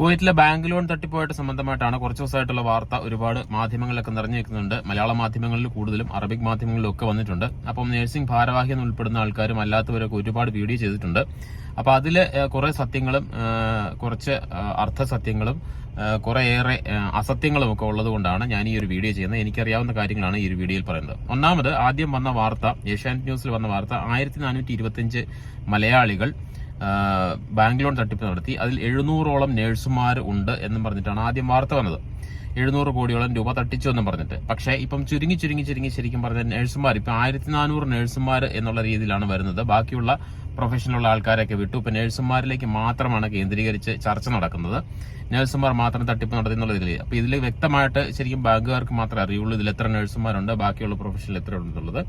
കുവൈറ്റിലെ bank loan തട്ടിപ്പുമായിട്ട് സംബന്ധമായിട്ടാണ് കുറച്ച് ദിവസമായിട്ടുള്ള വാർത്ത ഒരുപാട് മാധ്യമങ്ങളിലൊക്കെ നിറഞ്ഞു നിൽക്കുന്നുണ്ട് മലയാള മാധ്യമങ്ങളിൽ കൂടുതലും അറബിക് മാധ്യമങ്ങളിലും ഒക്കെ വന്നിട്ടുണ്ട്. അപ്പം നഴ്സിംഗ് ഭാരവാഹി എന്ന് ഉൾപ്പെടുന്ന ആൾക്കാരും അല്ലാത്തവരൊക്കെ ഒരുപാട് വീഡിയോ ചെയ്തിട്ടുണ്ട്. അപ്പൊ അതിൽ കുറെ സത്യങ്ങളും കുറച്ച് അർത്ഥ അർത്ഥസത്യങ്ങളും കുറേയേറെ അസത്യങ്ങളും ഒക്കെ ഉള്ളതുകൊണ്ടാണ് ഞാൻ ഈ ഒരു വീഡിയോ ചെയ്യുന്നത്. എനിക്കറിയാവുന്ന കാര്യങ്ങളാണ് ഈ ഒരു വീഡിയോയിൽ പറയുന്നത്. ഒന്നാമത് ആദ്യം വന്ന വാർത്ത ഏഷ്യാനെറ്റ് ന്യൂസിൽ വന്ന വാർത്ത ആയിരത്തി മലയാളികൾ ബാങ്ക് ലോൺ തട്ടിപ്പ് നടത്തി. അതിൽ എഴുന്നൂറോളം നേഴ്സുമാർ ഉണ്ട് എന്നും പറഞ്ഞിട്ടാണ് ആദ്യം വാർത്ത വന്നത്. എഴുന്നൂറ് കോടിയോളം രൂപ തട്ടിച്ചു എന്നും പറഞ്ഞിട്ട്. പക്ഷേ ഇപ്പം ചുരുങ്ങി ചുരുങ്ങി ചുരുങ്ങി ശരിക്കും പറഞ്ഞ നേഴ്സുമാർ ഇപ്പം ആയിരത്തി നാനൂറ് നേഴ്സുമാർ എന്നുള്ള രീതിയിലാണ് വരുന്നത്. ബാക്കിയുള്ള പ്രൊഫഷനുള്ള ആൾക്കാരൊക്കെ വിട്ടു. ഇപ്പം നേഴ്സുമാരിലേക്ക് മാത്രമാണ് കേന്ദ്രീകരിച്ച് ചർച്ച നടക്കുന്നത്. നഴ്സുമാർ മാത്രം തട്ടിപ്പ് നടത്തി എന്നുള്ള ഇതിൽ അപ്പൊ ഇതിൽ വ്യക്തമായിട്ട് ശരിക്കും ബാങ്കുകാർക്ക് മാത്രമേ അറിയുള്ളൂ ഇതിൽ എത്ര നഴ്സുമാരുണ്ട് ബാക്കിയുള്ള പ്രൊഫഷനിൽ എത്ര ഉണ്ടെന്നുള്ളത്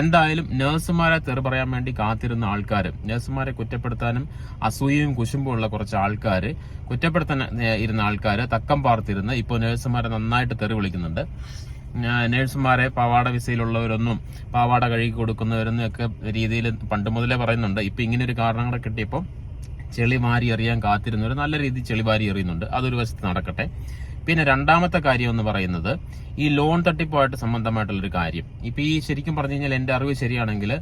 എന്തായാലും നഴ്സുമാരെ തെറി പറയാൻ വേണ്ടി കാത്തിരുന്ന ആൾക്കാർ നഴ്സുമാരെ കുറ്റപ്പെടുത്താനും അസൂയയും കുശുമ്പും ഉള്ള കുറച്ച് ആൾക്കാർ കുറ്റപ്പെടുത്താൻ ഇരുന്ന ആൾക്കാർ തക്കം പാർത്തിരുന്ന് ഇപ്പോൾ നഴ്സുമാരെ നന്നായിട്ട് തെറി വിളിക്കുന്നുണ്ട്. നഴ്സുമാരെ പാവാട വിസയിലുള്ളവരൊന്നും പാവാട കഴുകി കൊടുക്കുന്നവരെന്നൊക്കെ രീതിയിൽ പണ്ട് മുതലേ പറയുന്നുണ്ട്. ഇപ്പൊ ഇങ്ങനെ ഒരു കാരണങ്ങളൊക്കെ കിട്ടിയപ്പോൾ ചെളി മാറി എറിയാൻ കാത്തിരുന്നവർ നല്ല രീതിയിൽ ചെളി മാറി എറിയുന്നുണ്ട്. അതൊരു വശത്ത് നടക്കട്ടെ. പിന്നെ രണ്ടാമത്തെ കാര്യം എന്ന് പറയുന്നത് ഈ ലോൺ തട്ടിപ്പുമായിട്ട് സംബന്ധമായിട്ടുള്ളൊരു കാര്യം. ഇപ്പൊ ഈ ശരിക്കും പറഞ്ഞു കഴിഞ്ഞാൽ എന്റെ അറിവ് ശരിയാണെങ്കിൽ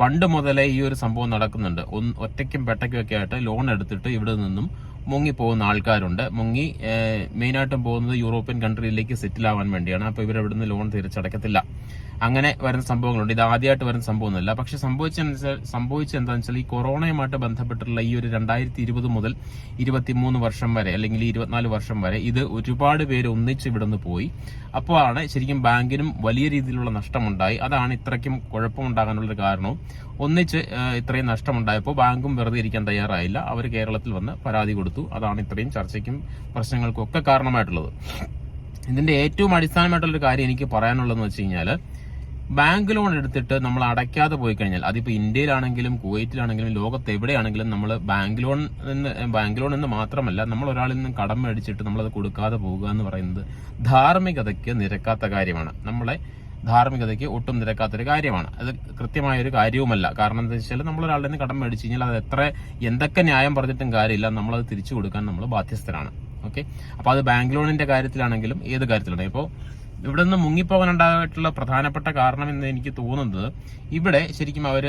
പണ്ട് മുതലേ ഈ ഒരു സംഭവം നടക്കുന്നുണ്ട്. ഒറ്റയ്ക്കും പെട്ടയ്ക്കും ഒക്കെ ആയിട്ട് ലോൺ എടുത്തിട്ട് ഇവിടെ നിന്നും മുങ്ങി പോകുന്ന ആൾക്കാരുണ്ട്. മുങ്ങി മെയിനായിട്ടും പോകുന്നത് യൂറോപ്യൻ കൺട്രിയിലേക്ക് സെറ്റിൽ ആവാൻ വേണ്ടിയാണ്. അപ്പോൾ ഇവർ ഇവിടുന്ന് ലോൺ തിരിച്ചടക്കത്തില്ല. അങ്ങനെ വരുന്ന സംഭവങ്ങളുണ്ട്. ഇത് ആദ്യമായിട്ട് വരുന്ന സംഭവമൊന്നുമല്ല. പക്ഷെ സംഭവിച്ച സംഭവിച്ച എന്താണെന്ന് വെച്ചാൽ ഈ കൊറോണയുമായിട്ട് ബന്ധപ്പെട്ടുള്ള ഈ ഒരു രണ്ടായിരത്തി ഇരുപത് മുതൽ ഇരുപത്തിമൂന്ന് വർഷം വരെ അല്ലെങ്കിൽ ഇരുപത്തിനാല് വർഷം വരെ ഇത് ഒരുപാട് പേര് ഒന്നിച്ച് ഇവിടുന്ന് പോയി. അപ്പോഴാണ് ശരിക്കും ബാങ്കിനും വലിയ രീതിയിലുള്ള നഷ്ടമുണ്ടായി. അതാണ് ഇത്രയ്ക്കും കുഴപ്പമുണ്ടാകാനുള്ള കാരണവും. ഒന്നിച്ച് ഇത്രയും നഷ്ടമുണ്ടായപ്പോൾ ബാങ്കും വെറുതെ ഇരിക്കാൻ തയ്യാറായില്ല. അവർ കേരളത്തിൽ വന്ന് പരാതി കൊടുത്തു. അതാണ് ഇത്രയും ചർച്ചയ്ക്കും പ്രശ്നങ്ങൾക്കും ഒക്കെ കാരണമായിട്ടുള്ളത്. ഇതിന്റെ ഏറ്റവും അടിസ്ഥാനമായിട്ടുള്ള ഒരു കാര്യം എനിക്ക് പറയാനുള്ളതെന്ന് വെച്ച് കഴിഞ്ഞാൽ ബാങ്ക് ലോൺ എടുത്തിട്ട് നമ്മൾ അടയ്ക്കാതെ പോയി കഴിഞ്ഞാൽ അതിപ്പോൾ ഇന്ത്യയിലാണെങ്കിലും കുവൈറ്റിലാണെങ്കിലും ലോകത്ത് എവിടെയാണെങ്കിലും നമ്മൾ ബാങ്ക് ലോൺ എന്ന് ബാങ്ക് ലോൺ എന്ന് മാത്രമല്ല നമ്മൾ ഒരാളിൽ നിന്ന് കടം മേടിച്ചിട്ട് നമ്മളത് കൊടുക്കാതെ പോകുക എന്ന് പറയുന്നത് ധാർമ്മികതയ്ക്ക് നിരക്കാത്ത കാര്യമാണ്. നമ്മളെ ധാർമ്മികതയ്ക്ക് ഒട്ടും നിരക്കാത്തൊരു കാര്യമാണ്. അത് കൃത്യമായ ഒരു കാര്യവുമല്ല. കാരണം എന്താ വെച്ചാൽ നമ്മൾ ഒരാളുടെ നിന്ന് കടം മേടിച്ചു കഴിഞ്ഞാൽ അത് എത്ര എന്തൊക്കെ ന്യായം പറഞ്ഞിട്ടും കാര്യമില്ല. നമ്മളത് തിരിച്ചു കൊടുക്കാൻ നമ്മൾ ബാധ്യസ്ഥരാണ്. ഓക്കെ? അപ്പോൾ അത് ബാങ്ക് ലോണിന്റെ കാര്യത്തിലാണെങ്കിലും ഏത് കാര്യത്തിലാണെങ്കിലും. ഇപ്പോൾ ഇവിടെ നിന്ന് മുങ്ങിപ്പോകാനുണ്ടായിട്ടുള്ള പ്രധാനപ്പെട്ട കാരണം എന്ന് എനിക്ക് തോന്നുന്നത് ഇവിടെ ശരിക്കും അവർ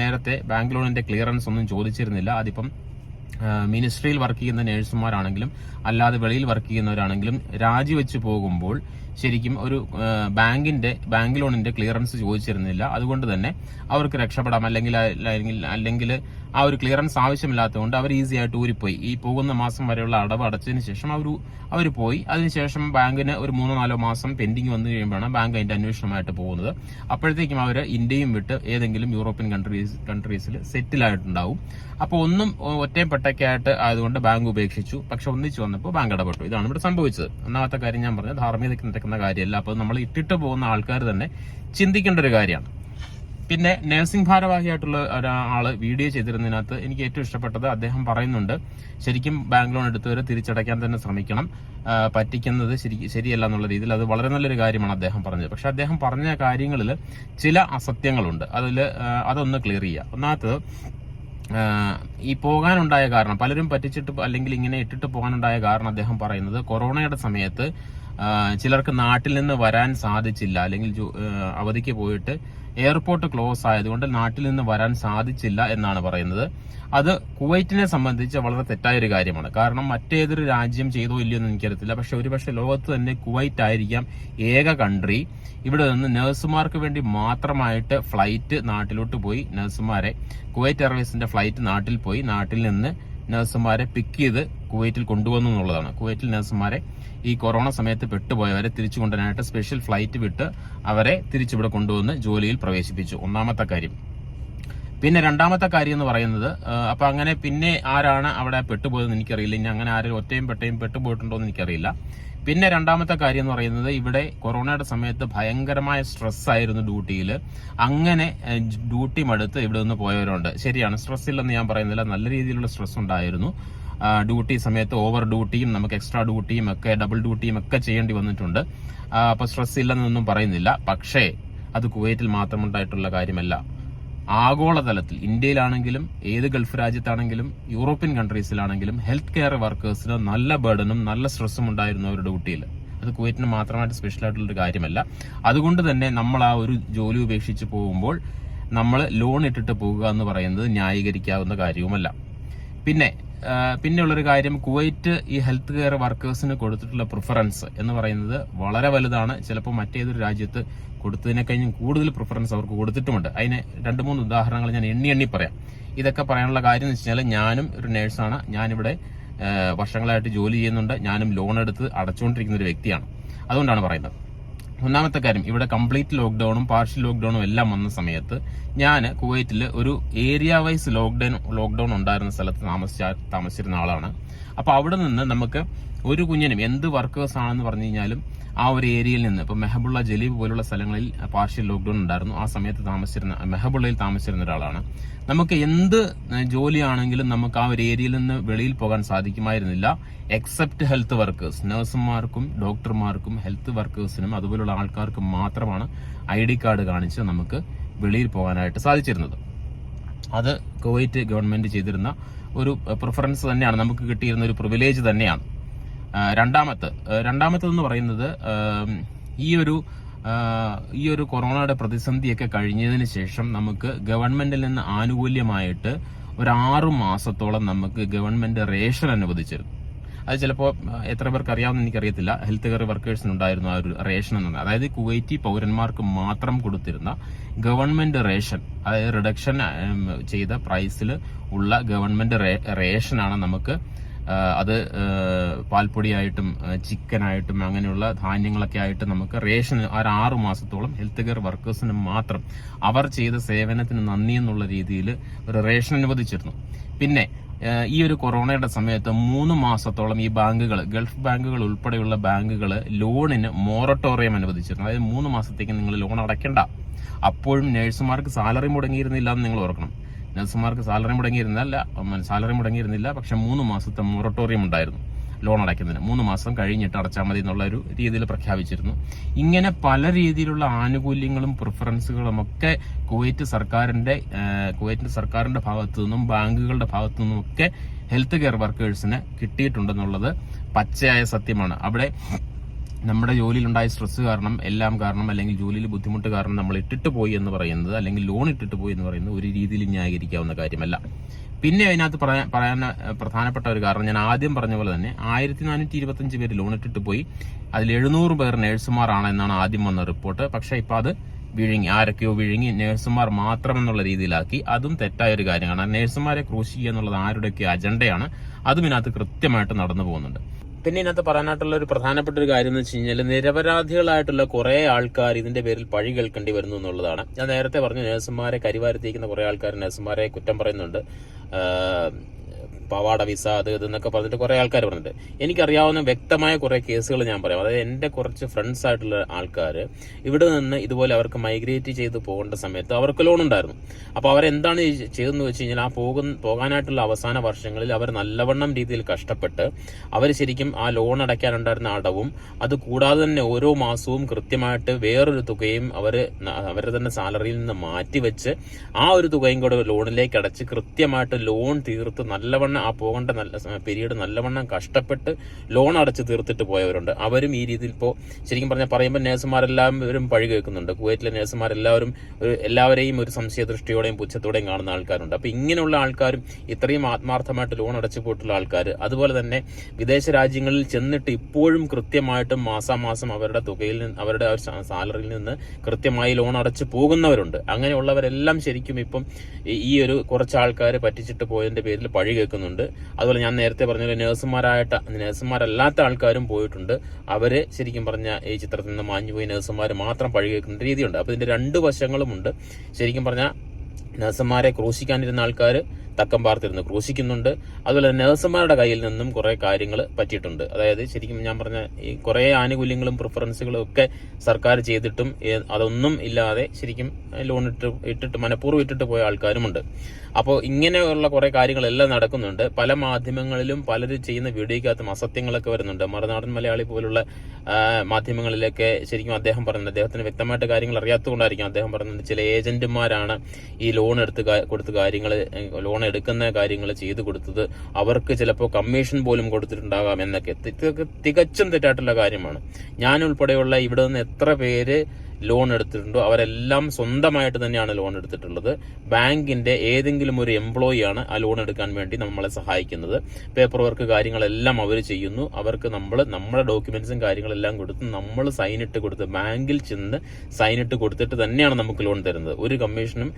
നേരത്തെ ബാങ്ക് ലോണിന്റെ ക്ലിയറൻസ് ഒന്നും ചോദിച്ചിരുന്നില്ല. അതിപ്പം മിനിസ്ട്രിയിൽ വർക്ക് ചെയ്യുന്ന നേഴ്സുമാരാണെങ്കിലും അല്ലാതെ വെളിയിൽ വർക്ക് ചെയ്യുന്നവരാണെങ്കിലും രാജിവെച്ച് പോകുമ്പോൾ ശരിക്കും ഒരു ബാങ്കിന്റെ ബാങ്ക് ലോണിന്റെ ക്ലിയറൻസ് ചോദിച്ചിരുന്നില്ല. അതുകൊണ്ട് തന്നെ അവർക്ക് രക്ഷപ്പെടാം. അല്ലെങ്കിൽ അല്ലെങ്കിൽ ആ ഒരു ക്ലിയറൻസ് ആവശ്യമില്ലാത്തതുകൊണ്ട് അവർ ഈസി ആയിട്ട് ഊരിപ്പോയി. ഈ പോകുന്ന മാസം വരെയുള്ള അടവ് അടച്ചതിന് ശേഷം അവർ അവർ പോയി. അതിനുശേഷം ബാങ്കിന് ഒരു മൂന്നോ നാലോ മാസം പെൻഡിങ് വന്നു കഴിയുമ്പോഴാണ് ബാങ്ക് അതിന്റെ അന്വേഷണമായിട്ട് പോകുന്നത്. അപ്പോഴത്തേക്കും അവർ ഇന്ത്യയും വിട്ട് ഏതെങ്കിലും യൂറോപ്യൻ കൺട്രീസ് കൺട്രീസിൽ സെറ്റിൽ ആയിട്ടുണ്ടാവും അപ്പോൾ ഒന്നും ഒറ്റയും പെട്ടക്കായിട്ട് ആയതുകൊണ്ട് ബാങ്ക് ഉപേക്ഷിച്ചു. പക്ഷെ ഒന്നിച്ചു വന്നപ്പോൾ ബാങ്ക് ഇടപെട്ടു. ഇതാണ് ഇവിടെ സംഭവിച്ചത്. ഒന്നാമത്തെ കാര്യം ഞാൻ പറഞ്ഞത് ധാർമ്മികതയ്ക്ക് നിൽക്കുന്ന കാര്യമല്ല. അപ്പോൾ നമ്മൾ ഇട്ടിട്ട് പോകുന്ന ആൾക്കാർ തന്നെ ചിന്തിക്കേണ്ട ഒരു കാര്യമാണ്. പിന്നെ നഴ്സിംഗ് ഭാരവാഹിയായിട്ടുള്ള ഒരാൾ വീഡിയോ ചെയ്തിരുന്നതിനകത്ത് എനിക്ക് ഏറ്റവും ഇഷ്ടപ്പെട്ടത് അദ്ദേഹം പറയുന്നുണ്ട് ശരിക്കും ബാങ്ക് ലോൺ എടുത്തവരെ തിരിച്ചടയ്ക്കാൻ തന്നെ ശ്രമിക്കണം. പറ്റിക്കുന്നത് ശരി ശരിയല്ല എന്നുള്ള രീതിയിൽ അത് വളരെ നല്ലൊരു കാര്യമാണ് അദ്ദേഹം പറഞ്ഞത്. പക്ഷെ അദ്ദേഹം പറഞ്ഞ കാര്യങ്ങളിൽ ചില അസത്യങ്ങളുണ്ട്. അതിൽ അതൊന്ന് ക്ലിയർ ചെയ്യുക ഒന്നാമത്തത് ഈ പോകാനുണ്ടായ കാരണം പലരും പറ്റിച്ചിട്ട് അല്ലെങ്കിൽ ഇങ്ങനെ ഇട്ടിട്ട് പോകാനുണ്ടായ കാരണം അദ്ദേഹം പറയുന്നത് കൊറോണയുടെ സമയത്ത് ചിലർക്ക് നാട്ടിൽ നിന്ന് വരാൻ സാധിച്ചില്ല. അല്ലെങ്കിൽ അവധിക്ക് പോയിട്ട് എയർപോർട്ട് ക്ലോസ് ആയതുകൊണ്ട് നാട്ടിൽ നിന്ന് വരാൻ സാധിച്ചില്ല എന്നാണ് പറയുന്നത്. അത് കുവൈറ്റിനെ സംബന്ധിച്ച് വളരെ തെറ്റായ ഒരു കാര്യമാണ്. കാരണം മറ്റേതൊരു രാജ്യം ചെയ്തോ ഇല്ലയോ എന്ന് എനിക്കറിയത്തില്ല. പക്ഷെ ഒരുപക്ഷെ ലോകത്ത് തന്നെ കുവൈറ്റ് ആയിരിക്കാം ഏക കൺട്രി. ഇവിടെ നിന്ന് നഴ്സുമാർക്ക് വേണ്ടി മാത്രമായിട്ട് ഫ്ലൈറ്റ് നാട്ടിലോട്ട് പോയി നഴ്സുമാരെ കുവൈറ്റ് എയർവേസിന്റെ ഫ്ലൈറ്റ് നാട്ടിൽ പോയി നാട്ടിൽ നിന്ന് നഴ്സുമാരെ പിക്ക് ചെയ്ത് കുവൈറ്റിൽ കൊണ്ടുവന്നു എന്നുള്ളതാണ്. കുവൈറ്റിൽ നഴ്സുമാരെ ഈ കൊറോണ സമയത്ത് പെട്ടുപോയവരെ തിരിച്ചു കൊണ്ടുവരാനായിട്ട് സ്പെഷ്യൽ ഫ്ലൈറ്റ് വിട്ട് അവരെ തിരിച്ചിവിടെ കൊണ്ടുവന്ന് ജോലിയിൽ പ്രവേശിപ്പിച്ചു. ഒന്നാമത്തെ കാര്യം. പിന്നെ രണ്ടാമത്തെ കാര്യം എന്ന് പറയുന്നത് അപ്പൊ അങ്ങനെ പിന്നെ ആരാണ് അവിടെ പെട്ടുപോയതെന്ന് എനിക്കറിയില്ല. ഇനി അങ്ങനെ ആരും ഒറ്റയും പെട്ടയും പെട്ടുപോയിട്ടുണ്ടോ എന്ന് എനിക്കറിയില്ല. പിന്നെ രണ്ടാമത്തെ കാര്യം എന്ന് പറയുന്നത് ഇവിടെ കൊറോണയുടെ സമയത്ത് ഭയങ്കരമായ സ്ട്രെസ് ആയിരുന്നു ഡ്യൂട്ടിയിൽ അങ്ങനെ ഡ്യൂട്ടി മടുത്ത് ഇവിടെ നിന്ന് പോയവരുണ്ട്. ശരിയാണ് സ്ട്രെസ് ഇല്ലെന്ന് ഞാൻ പറയുന്നില്ല. നല്ല രീതിയിലുള്ള സ്ട്രെസ് ഉണ്ടായിരുന്നു. ഡ്യൂട്ടി സമയത്ത് ഓവർ ഡ്യൂട്ടിയും നമുക്ക് എക്സ്ട്രാ ഡ്യൂട്ടിയും ഒക്കെ ഡബിൾ ഡ്യൂട്ടിയും ഒക്കെ ചെയ്യേണ്ടി വന്നിട്ടുണ്ട്. അപ്പോൾ അപ്പൊ സ്ട്രെസ് ഇല്ലെന്നൊന്നും പറയുന്നില്ല. പക്ഷേ അത് കുവൈറ്റിൽ മാത്രം ഉണ്ടായിട്ടുള്ള കാര്യമല്ല. ആഗോളതലത്തിൽ ഇന്ത്യയിലാണെങ്കിലും ഏത് ഗൾഫ് രാജ്യത്താണെങ്കിലും യൂറോപ്യൻ കൺട്രീസിലാണെങ്കിലും ഹെൽത്ത് കെയർ വർക്കേഴ്സിന് നല്ല ബർഡനും നല്ല സ്ട്രെസ്സും ഉണ്ടായിരുന്നു അവരുടെ ഡ്യൂട്ടിയിൽ അത് കുവൈറ്റിന് മാത്രമായിട്ട് സ്പെഷ്യൽ ആയിട്ടുള്ളൊരു കാര്യമല്ല. അതുകൊണ്ട് തന്നെ നമ്മൾ ആ ഒരു ജോലി ഉപേക്ഷിച്ച് പോകുമ്പോൾ നമ്മൾ ലോൺ ഇട്ടിട്ട് പോകുക എന്ന് പറയുന്നത് ന്യായീകരിക്കാവുന്ന കാര്യവുമല്ല. പിന്നെ പിന്നെയുള്ളൊരു കാര്യം കുവൈറ്റ് ഈ ഹെൽത്ത് കെയർ വർക്കേഴ്സിന് കൊടുത്തിട്ടുള്ള പ്രിഫറൻസ് എന്ന് പറയുന്നത് വളരെ വലുതാണ്. ചിലപ്പോൾ മറ്റേതൊരു രാജ്യത്ത് കൊടുത്തതിനെക്കഴിഞ്ഞും കൂടുതൽ പ്രിഫറൻസ് അവർക്ക് കൊടുത്തിട്ടുമുണ്ട്. അതിന് രണ്ട് മൂന്ന് ഉദാഹരണങ്ങൾ ഞാൻ എണ്ണി എണ്ണി പറയാം. ഇതൊക്കെ പറയാനുള്ള കാര്യം എന്ന് വെച്ചാൽ ഞാനും ഒരു നേഴ്സാണ് ഞാനിവിടെ വർഷങ്ങളായിട്ട് ജോലി ചെയ്യുന്നുണ്ട്. ഞാനും ലോൺ എടുത്ത് അടച്ചുകൊണ്ടിരിക്കുന്ന ഒരു വ്യക്തിയാണ്. അതുകൊണ്ടാണ് പറയുന്നത്. ഒന്നാമത്തെ കാര്യം ഇവിടെ കംപ്ലീറ്റ് ലോക്ക്ഡൌണും പാർഷ്യൽ ലോക്ക്ഡൌണും എല്ലാം വന്ന സമയത്ത് ഞാൻ കുവൈറ്റിൽ ഒരു ഏരിയ വൈസ് ലോക്ക്ഡൌൺ ലോക്ക്ഡൌൺ ഉണ്ടായിരുന്ന സ്ഥലത്ത് താമസിച്ച താമസിച്ചിരുന്ന ആളാണ്. അപ്പോൾ അവിടെ നിന്ന് നമുക്ക് ഒരു കുഞ്ഞിനും എന്ത് വർക്കേഴ്സ് ആണെന്ന് പറഞ്ഞു കഴിഞ്ഞാലും ആ ഒരു ഏരിയയിൽ നിന്ന് ഇപ്പോൾ മെഹബുള്ള ജലീബ് പോലുള്ള സ്ഥലങ്ങളിൽ പാർഷ്യൽ ലോക്ക്ഡൌൺ ഉണ്ടായിരുന്നു. ആ സമയത്ത് താമസിച്ചിരുന്ന മെഹബുള്ളയിൽ താമസിച്ചിരുന്ന ഒരാളാണ്. നമുക്ക് എന്ത് ജോലിയാണെങ്കിലും നമുക്ക് ആ ഒരു ഏരിയയിൽ നിന്ന് വെളിയിൽ പോകാൻ സാധിക്കുമായിരുന്നില്ല. എക്സെപ്റ്റ് ഹെൽത്ത് വർക്കേഴ്സ് നഴ്സുമാർക്കും ഡോക്ടർമാർക്കും ഹെൽത്ത് വർക്കേഴ്സിനും അതുപോലുള്ള ആൾക്കാർക്കും മാത്രമാണ് ഐ ഡി കാർഡ് കാണിച്ച് നമുക്ക് വെളിയിൽ പോകാനായിട്ട് സാധിച്ചിരുന്നത്. അത് കുവൈറ്റ് ഗവൺമെന്റ് ചെയ്തിരുന്ന ഒരു പ്രിഫറൻസ് തന്നെയാണ്. നമുക്ക് കിട്ടിയിരുന്ന ഒരു പ്രിവിലേജ് തന്നെയാണ്. രണ്ടാമത്തെ രണ്ടാമത്തേതെന്ന് പറയുന്നത് ഈ ഒരു ഈ ഒരു കൊറോണയുടെ പ്രതിസന്ധിയൊക്കെ കഴിഞ്ഞതിന് ശേഷം നമുക്ക് ഗവൺമെന്റിൽ നിന്ന് ആനുകൂല്യമായിട്ട് ഒരു ആറു മാസത്തോളം നമുക്ക് ഗവൺമെന്റ് റേഷൻ അനുവദിച്ചിരുന്നു. അത് ചിലപ്പോൾ എത്ര പേർക്ക് അറിയാമെന്ന് എനിക്കറിയത്തില്ല. ഹെൽത്ത് കെയർ വർക്കേഴ്സിനുണ്ടായിരുന്നു ആ ഒരു റേഷൻ എന്നത് അതായത് കുവൈറ്റി പൗരന്മാർക്ക് മാത്രം കൊടുത്തിരുന്ന ഗവൺമെന്റ് റേഷൻ അതായത് റിഡക്ഷൻ ചെയ്ത പ്രൈസിൽ ഉള്ള ഗവൺമെന്റ് റേഷനാണ് നമുക്ക് അത് പാൽപ്പൊടിയായിട്ടും ചിക്കനായിട്ടും അങ്ങനെയുള്ള ധാന്യങ്ങളൊക്കെ ആയിട്ട് നമുക്ക് റേഷൻ ഒരു ആറു മാസത്തോളം ഹെൽത്ത് കെയർ വർക്കേഴ്സിന് മാത്രം അവർ ചെയ്ത സേവനത്തിന് നന്ദി എന്നുള്ള രീതിയിൽ ഒരു റേഷൻ അനുവദിച്ചിരുന്നു. പിന്നെ ഈ ഒരു കൊറോണയുടെ സമയത്ത് മൂന്ന് മാസത്തോളം ഈ ബാങ്കുകൾ ഗൾഫ് ബാങ്കുകൾ ഉൾപ്പെടെയുള്ള ബാങ്കുകൾ ലോണിന് മോറട്ടോറിയം അനുവദിച്ചിരുന്നു. അതായത് മൂന്ന് മാസത്തേക്ക് നിങ്ങൾ ലോൺ അടയ്ക്കണ്ട. അപ്പോഴും നഴ്സുമാർക്ക് സാലറി മുടങ്ങിയിരുന്നില്ല എന്ന് നിങ്ങൾ ഓർക്കണം. നഴ്സുമാർക്ക് സാലറി മുടങ്ങിയിരുന്നല്ല സാലറി മുടങ്ങിയിരുന്നില്ല. പക്ഷെ മൂന്ന് മാസത്തെ മൊറട്ടോറിയം ഉണ്ടായിരുന്നു ലോൺ അടയ്ക്കുന്നതിന്. മൂന്ന് മാസം കഴിഞ്ഞിട്ട് അടച്ചാൽ മതി എന്നുള്ള ഒരു രീതിയിൽ പ്രഖ്യാപിച്ചിരുന്നു. ഇങ്ങനെ പല രീതിയിലുള്ള ആനുകൂല്യങ്ങളും പ്രിഫറൻസുകളും ഒക്കെ കുവൈറ്റ് സർക്കാരിന്റെ കുവൈറ്റ് സർക്കാരിന്റെ ഭാഗത്തു നിന്നും ബാങ്കുകളുടെ ഭാഗത്തു നിന്നും ഒക്കെ ഹെൽത്ത് കെയർ വർക്കേഴ്സിന് കിട്ടിയിട്ടുണ്ടെന്നുള്ളത് പച്ചയായ സത്യമാണ്. അവിടെ നമ്മുടെ ജോലിയിലുണ്ടായ സ്ട്രെസ് കാരണം എല്ലാം കാരണം അല്ലെങ്കിൽ ജോലിയിൽ ബുദ്ധിമുട്ട് കാരണം നമ്മൾ ഇട്ടിട്ട് പോയി എന്ന് പറയുന്നത് അല്ലെങ്കിൽ ലോൺ ഇട്ടിട്ട് പോയി എന്ന് പറയുന്നത് ഒരു രീതിയിൽ ന്യായീകരിക്കാവുന്ന കാര്യമല്ല. പിന്നെ അതിനകത്ത് പറയാൻ പറയാൻ പ്രധാനപ്പെട്ട ഒരു കാരണം ഞാൻ ആദ്യം പറഞ്ഞ പോലെ തന്നെ ആയിരത്തി നാനൂറ്റി ഇരുപത്തഞ്ച് പേര് ലോൺ ഇട്ടിട്ട് പോയി. അതിൽ എഴുന്നൂറ് പേർ നഴ്സുമാരാണ് എന്നാണ് ആദ്യം വന്ന റിപ്പോർട്ട്. പക്ഷേ ഇപ്പൊ അത് വിഴുങ്ങി ആരൊക്കെയോ വിഴുങ്ങി നഴ്സുമാർ മാത്രം എന്നുള്ള രീതിയിലാക്കി. അതും തെറ്റായ ഒരു കാര്യമാണ്. നഴ്സുമാരെ ക്രൂശിക്കുക എന്നുള്ളത് ആരുടെയൊക്കെ അജണ്ടയാണ്. അതും ഇതിനകത്ത് കൃത്യമായിട്ട് നടന്നു പോകുന്നുണ്ട്. പിന്നെ ഇതിനകത്ത് പറയാനായിട്ടുള്ള ഒരു പ്രധാനപ്പെട്ട ഒരു കാര്യം എന്ന് വെച്ച് കഴിഞ്ഞാൽ നിരപരാധികളായിട്ടുള്ള കുറെ ആൾക്കാർ ഇതിന്റെ പേരിൽ പഴി കേൾക്കേണ്ടി വരുന്നു എന്നുള്ളതാണ്. ഞാൻ നേരത്തെ പറഞ്ഞു നഴ്സുമാരെ കരിവാരത്തിരിക്കുന്ന കുറെ ആൾക്കാർ നഴ്സുമാരെ കുറ്റം പറയുന്നുണ്ട്. പവാട വിസ അത് ഇത് എന്നൊക്കെ പറഞ്ഞിട്ട് കുറെ ആൾക്കാർ പറഞ്ഞിട്ടുണ്ട്. എനിക്കറിയാവുന്ന വ്യക്തമായ കുറേ കേസുകൾ ഞാൻ പറയാം. അതായത് എന്റെ കുറച്ച് ഫ്രണ്ട്സ് ആയിട്ടുള്ള ആൾക്കാർ ഇവിടെ നിന്ന് ഇതുപോലെ അവർക്ക് മൈഗ്രേറ്റ് ചെയ്ത് പോകേണ്ട സമയത്ത് അവർക്ക് ലോൺ ഉണ്ടായിരുന്നു. അപ്പോൾ അവരെന്താണ് ചെയ്തതെന്ന് വെച്ച് കഴിഞ്ഞാൽ ആ പോകുന്ന പോകാനായിട്ടുള്ള അവസാന വർഷങ്ങളിൽ അവർ നല്ലവണ്ണം രീതിയിൽ കഷ്ടപ്പെട്ട് അവർ ശരിക്കും ആ ലോൺ അടയ്ക്കാനുണ്ടായിരുന്ന അടവും അത് കൂടാതെ തന്നെ ഓരോ മാസവും കൃത്യമായിട്ട് വേറൊരു തുകയും അവർ അവരുടെ തന്നെ സാലറിയിൽ നിന്ന് മാറ്റി വെച്ച് ആ ഒരു തുകയും കൂടെ ലോണിലേക്ക് അടച്ച് കൃത്യമായിട്ട് ലോൺ തീർത്ത് നല്ലവണ്ണം ആ പോകേണ്ട നല്ല പീരീഡ് നല്ലവണ്ണം കഷ്ടപ്പെട്ട് ലോൺ അടച്ച് തീർത്തിട്ട് പോയവരുണ്ട്. അവരും ഈ രീതിയിൽ ഇപ്പോൾ ശരിക്കും പറഞ്ഞാൽ പറയുമ്പോൾ നേഴ്സുമാരെല്ലാവരും പഴി കേൾക്കുന്നുണ്ട്. കുവൈറ്റിലെ നേഴ്സുമാരെല്ലാവരും ഒരു എല്ലാവരെയും ഒരു സംശയദൃഷ്ടിയോടെയും പുച്ഛത്തോടെയും കാണുന്ന ആൾക്കാരുണ്ട്. അപ്പോൾ ഇങ്ങനെയുള്ള ആൾക്കാരും ഇത്രയും ആത്മാർത്ഥമായിട്ട് ലോൺ അടച്ചു പോയിട്ടുള്ള ആൾക്കാർ അതുപോലെ തന്നെ വിദേശ രാജ്യങ്ങളിൽ ചെന്നിട്ട് ഇപ്പോഴും കൃത്യമായിട്ടും മാസാമാസം അവരുടെ തുകയിൽ നിന്ന് അവരുടെ സാലറിയിൽ നിന്ന് കൃത്യമായി ലോൺ അടച്ചു പോകുന്നവരുണ്ട്. അങ്ങനെയുള്ളവരെല്ലാം ശരിക്കും ഇപ്പം ഈ- ഒരു കുറച്ച് ആൾക്കാർ പറ്റിച്ചിട്ട് പോയതിന്റെ പേരിൽ പഴി കേൾക്കുന്നുണ്ട് അതുപോലെ ഞാൻ നേരത്തെ പറഞ്ഞ നഴ്സുമാരായിട്ട് നഴ്സുമാരല്ലാത്ത ആൾക്കാരും പോയിട്ടുണ്ട്. അവർ ശരിക്കും പറഞ്ഞ ഈ ചിത്രത്തിൽ നിന്ന് മാഞ്ഞുപോയി നഴ്സുമാർ മാത്രം പഴി കേൾക്കുന്ന രീതിയുണ്ട്. അപ്പൊ ഇതിന്റെ രണ്ട് വശങ്ങളുമുണ്ട്. ശരിക്കും പറഞ്ഞ നഴ്സുമാരെ ക്രൂശിക്കാനിരുന്ന ആൾക്കാർ തക്കം പാർത്തിരുന്ന് ക്രൂശിക്കുന്നുണ്ട്. അതുപോലെ നഴ്സുമാരുടെ കയ്യിൽ നിന്നും കുറെ കാര്യങ്ങൾ പറ്റിയിട്ടുണ്ട്. അതായത് ശരിക്കും ഞാൻ പറഞ്ഞ ഈ കുറെ ആനുകൂല്യങ്ങളും പ്രിഫറൻസുകളും ഒക്കെ സർക്കാർ ചെയ്തിട്ടും അതൊന്നും ഇല്ലാതെ ശരിക്കും ലോൺ ഇട്ട് ഇട്ടിട്ട് മനഃപൂർവം ഇട്ടിട്ട് പോയ ആൾക്കാരുമുണ്ട്. അപ്പോൾ ഇങ്ങനെയുള്ള കുറെ കാര്യങ്ങളെല്ലാം നടക്കുന്നുണ്ട്. പല മാധ്യമങ്ങളിലും പലരും ചെയ്യുന്ന വീഡിയോക്കകത്തും അസത്യങ്ങളൊക്കെ വരുന്നുണ്ട്. മറുനാടൻ മലയാളി പോലുള്ള മാധ്യമങ്ങളിലൊക്കെ ശരിക്കും അദ്ദേഹം പറഞ്ഞത് അദ്ദേഹത്തിന് വ്യക്തമായിട്ട് കാര്യങ്ങൾ അറിയാത്തതുകൊണ്ടായിരിക്കും അദ്ദേഹം പറഞ്ഞത് ചില ഏജന്റുമാരാണ് ഈ ലോൺ എടുത്ത് കൊടുത്ത് കാര്യങ്ങൾ ലോൺ എടുക്കുന്ന കാര്യങ്ങൾ ചെയ്തു കൊടുത്തത് അവർക്ക് ചിലപ്പോൾ കമ്മീഷൻ പോലും കൊടുത്തിട്ടുണ്ടാകാം എന്നൊക്കെ. തികച്ചും തെറ്റായിട്ടുള്ള കാര്യമാണ്. ഞാൻ ഉൾപ്പെടെയുള്ള ഇവിടെ നിന്ന് എത്ര പേര് ലോൺ എടുത്തിട്ടുണ്ടോ? അവരെല്ലാം സ്വന്തമായിട്ട് തന്നെയാണ് ലോൺ എടുത്തിട്ടുള്ളത്. ബാങ്കിന്റെ ഏതെങ്കിലും ഒരു എംപ്ലോയി ആണ് ആ ലോൺ എടുക്കാൻ വേണ്ടി നമ്മളെ സഹായിക്കുന്നത്. പേപ്പർ വർക്ക് കാര്യങ്ങളെല്ലാം അവർ ചെയ്യുന്നു. അവർക്ക് നമ്മൾ നമ്മുടെ ഡോക്യുമെന്റ്സും കാര്യങ്ങളെല്ലാം കൊടുത്ത് നമ്മൾ സൈൻ ഇട്ട് കൊടുത്ത് ബാങ്കിൽ ചെന്ന് സൈൻ ഇട്ട് കൊടുത്തിട്ട് തന്നെയാണ് നമുക്ക് ലോൺ തരുന്നത്. ഒരു കമ്മീഷനും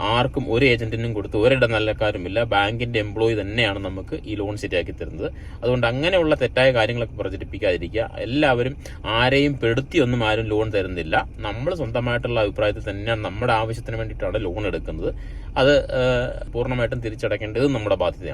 ആർക്കും ഒരു ഏജന്റിനും കൊടുത്ത് ഒരിട നല്ലക്കാരുമില്ല ബാങ്കിന്റെ എംപ്ലോയി തന്നെയാണ് നമുക്ക് ഈ ലോൺ ശരിയാക്കി തരുന്നത്. അതുകൊണ്ട് അങ്ങനെയുള്ള തെറ്റായ കാര്യങ്ങളൊക്കെ പ്രചരിപ്പിക്കാതിരിക്കുക. എല്ലാവരും ആരെയും പെടുത്തിയൊന്നും ആരും ലോൺ തരുന്നില്ല. നമ്മൾ സ്വന്തമായിട്ടുള്ള അഭിപ്രായത്തിൽ തന്നെയാണ് നമ്മുടെ ആവശ്യത്തിന് വേണ്ടിയിട്ടാണ് ലോൺ എടുക്കുന്നത്. അത് പൂർണമായിട്ടും തിരിച്ചടയ്ക്കേണ്ടത് നമ്മുടെ ബാധ്യതയാണ്.